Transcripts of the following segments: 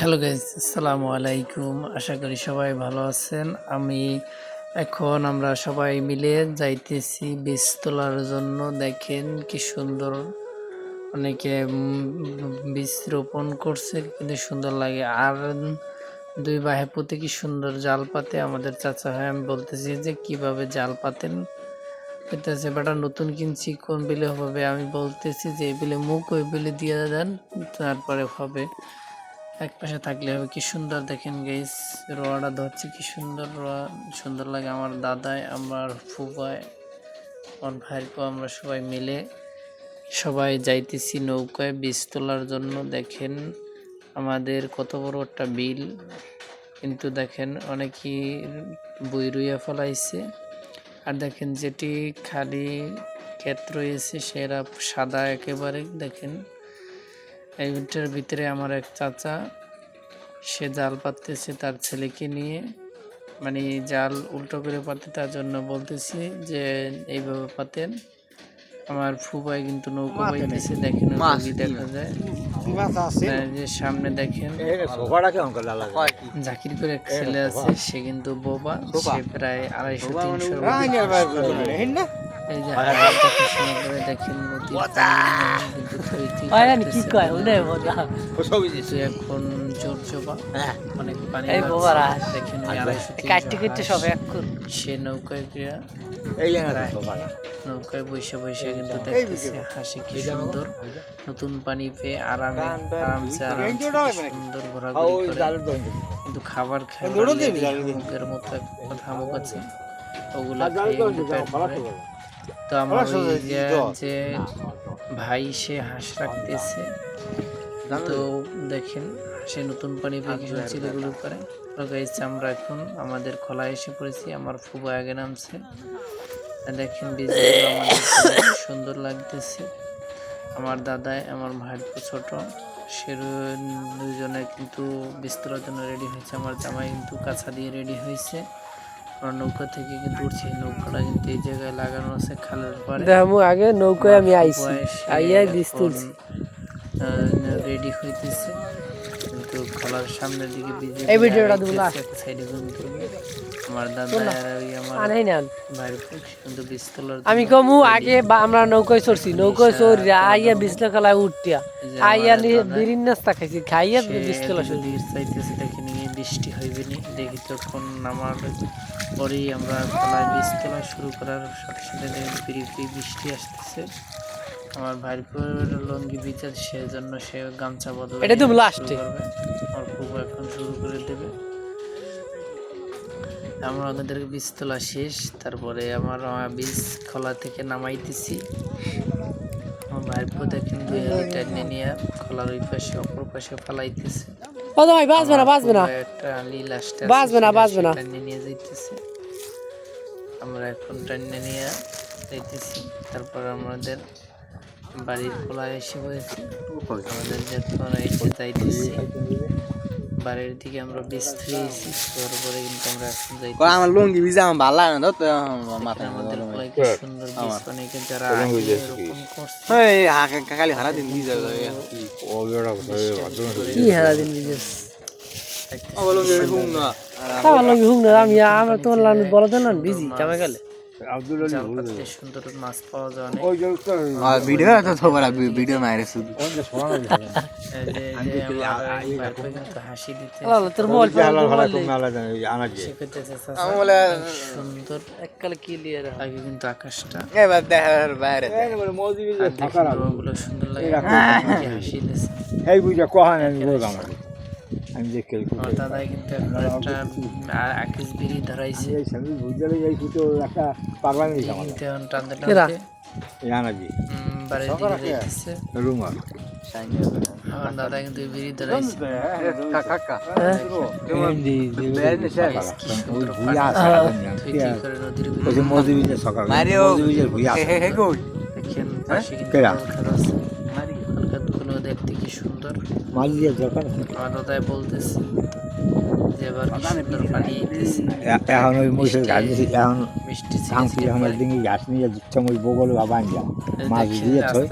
Hello guys আসসালামু আলাইকুম আশা করি সবাই ভালো আছেন। আমি এখন আমরা সবাই মিলে যাইতেছি বীজ তোলার জন্য। দেখেন কি সুন্দর অনেকে বীজ রোপণ করছে, কিন্তু সুন্দর লাগে। আর দুই বাহে প্রতি কি সুন্দর জাল পাতে আমাদের চাচা হয় আমি বলতেছি যে, কীভাবে জাল পাতেন? বলতেছে বেটা, নতুন কিনছি, কোন বিলে হবে? আমি বলতেছি যে, এই বিলে মুখ, ওই বিলে দিয়ে দেন, তারপরে হবে। এক পাশে থাকলে হবে, কি সুন্দর দেখেন গেস রোয়াটা ধরছে, কি সুন্দর রোয়া, সুন্দর লাগে আমার দাদায় আমার ফুফায় আমার ভাইপো, আমরা সবাই মিলে সবাই যাইতেছি নৌকায় বীজ তোলার জন্য। দেখেন আমাদের কত বড় একটা বিল, কিন্তু দেখেন অনেকেই বই রুইয়া ফলাইছে। আর দেখেন যেটি খালি ক্ষেত রয়েছে, সেরা সাদা একেবারে, দেখেন এইটার ভিতরে আমার এক চাচা সে জাল পাততেছে তার ছেলেকে নিয়ে। মানে জাল উল্টো করে পাতে তার জন্য বলতেছি যে এইভাবে পাতেন। আমার ফুপাই কিন্তু নৌকো বাইতেছে দেখেন দেখা যায়। যে সামনে দেখেন। জাকির করে এক ছেলে আছে সে কিন্তু বোবা। সে প্রায় আড়াইশো তিনশো এই যে করে দেখেন করতেছে। কিন্তু এখন জোর জবা অনেক পানি এই লাগছে। দেখেন কাটতে কাটতে সব এক করে। সে নৌকায় গিয়া নৌকায় বসে বসে কিন্তু দেখতেছে হাসি কি সুন্দর। নতুন পানি পেয়ে আরামে আরামসে আরামসে সুন্দর ঘোরাঘুরি করে। কিন্তু খাবার খায় মুখের মতো একটা ধামক আছে। ওগুলা খেয়ে পেট ভরে। তো আমার ওই যে ভাই সে হাঁস রাখতেছে। তো দেখেন সে নতুন পানি পেয়ে কি ছিল এগুলো করে। তো গাইস আমরা এখন আমাদের খোলা এসে পড়েছি আমার ফুবা আগে নামছে। দেখেন বীজগুলো আমাদের খুব সুন্দর লাগতেছে। আমার দাদাই আমার ভাইয়ের তো ছোট সে দুজনে কিন্তু বিস্তরার জন্য রেডি হয়েছে। আমার জামাই কিন্তু কাছা দিয়ে রেডি হয়েছে। আমরা নৌকা থেকে কিন্তু উঠছি নৌকাটা কিন্তু এই জায়গায় লাগানো আছে খালের পাড়ে। দেখো আগে নৌকায় আমি আইছি। আইয়াই বীজ তুলছি। রেডি হইতেছে। কিন্তু খোলার সামনের দিকে এই ভিডিওটা দুলা। সাইডে তুলবে। আমার দাদা আর আমার আনাই না। পুক কিন্তু বীজ তোলার আমি কমু আগে আমরা নৌকায় চড়ছি নৌকায় চড়ি আইয়া বিছনা খেলায় উঠিয়া এই আইয়া বিরিন নাস্তা খাইছি খাইয়া বিছ তোলা চাইতেছে দেখে নিয়ে বৃষ্টি হইবে। নি দেখি তখন নামার পরেই আমরা খোলায় বীজ তোলা শুরু করার সাথে সাথে ফিরি ফিরি বৃষ্টি আসতেছে আমার ভাইয়ের পুর লঙ্গি বিচার সেজন্য সে গামছা বদল এটা তো last এ। আমার খুব এখন শুরু করে দেবে। আমরা ওদের বীজ তোলা শেষ তারপরে আমার বীজ খোলা থেকে নামাইতেছি। আমার ভাইয়ের পর দেখেন দুই হাতে টাইনে নিয়ে খোলার ওই পাশে অপর পাশে ফালাইতেছে। ও ভাই বাঁচবে না বাঁচবে না। আমার একটা আলি লাস্টে বাঁচবে না, বাঁচবে না। নিয়ে যাইতেছে। আমরা এখন টাইনে নিয়ে যাইতেছি। তারপর আমাদের বাড়ির খোলা এসে পড়েছি। আমাদের যখন এসে যাইতেছি। বাড়ির দিকে আমরা বীজ থুয়েছি তারপরে কিন্তু আমরা এখন যাইতেছি। আমার লুঙ্গি ভিজা আমার ভালো লাগে না তো তো আমার মাথা আমাদের খোলায় কি সুন্দর বীজ অনেকে যারা করছে। খালি হারা দিন ভিজা কি হারা দিন আমার লুঙ্গি হুম না। আমার লঙ্গি হুম না আমি আমার তোমার লান বলো দেন না বিজি কামে গেলে। সুন্দর মাছ পাওয়া যায় অনেক। ভিডিও তো ভিডিও মাইরে শুধু। এই যে- এই যে আমার এই ভাইপো কিন্তু হাসি দিতে তোর মোবাইল সে কইতেছে, "চাচা, আমি বলে সুন্দর। এককালে কি আগে কিন্তু আকাশটা। এবার দেখার বাইরে। সুন্দর লাগে। হাসি দিছে এই বুঝা কহান আমি আমি দেখে আমার দাদাই কিন্তু এখন একটা আকিস বিড়ি ধরাইছে সঙ্গে বুঝতে লেগে ফুটো একটা পাগলামি আমার এখন টানতে? টানতে উম, বাড়ির দিকে রুমাল আমার দাদা কিন্তু বিড়ি ধরাইছে কাকা যে সকাল মারিও। ভুই হে আছে হে হে গুড দেখেন পাশে কিন্তু সুন্দর। দরকার আমার দাদাই বলতেছে যে এবার কি সুন্দর পানি এখন ওই মহিষের ঘাট এখন মিষ্টি ছিঁড়ে আমার দিকে ঘাস নিয়ে ওই বগলে বাবা আনলাম মাছ দিয়ে থই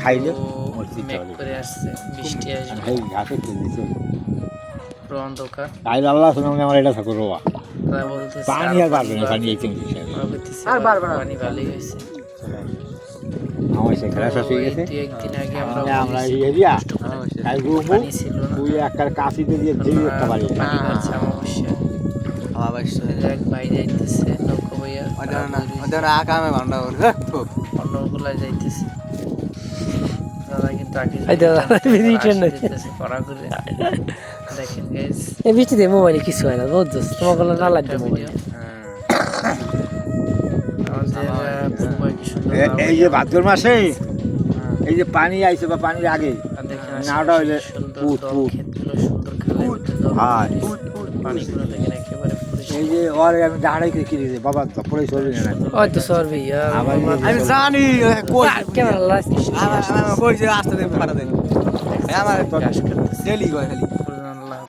খাইলে মেঘ করে আসছে বৃষ্টি আসবে। সেই ঘাসে তুলে দিচ্ছে পুরো অন্ধকার। তাই আল্লাহ শুনে আমার এটা থাকো রোয়া। পানি আর পারবে না পানি পানি এই চিংড়ি আর বাড়বে পানি ভালোই হয়েছে। আমার সে খেলা শেষ হয়ে গেছে। একদিন আগে আমরা আমরা তাই না। তুই একটা কাশিতে দিয়ে একটা বাড়ি পানি এক যাইতেছে নৌকো ভাইয়া ওদের ভান্ডা অন্যগুলা বৃষ্টিতে মোবাইলে কিছু হয় না বুঝছ তোমার কোনো না লাগবে মোবাইল। এই যে ভাদ্র মাসে এই যে পানি আইছে বা পানির আগে। নাওটা হইলে পুত, পুত। সুন্দর খালের ভিতরে দল। পানিগুলো দেখেন একেবারে এই যে ওর আমি দাঁড়াই করে কিনে দিই বাবা পরে চলবে না। ওই তো সরবি যে- আমি জানি কই? ক্যামেরা লাগছে আমার কইছে আসতে দেন ফাটা দেন। আমার ডেলি গয় খালি?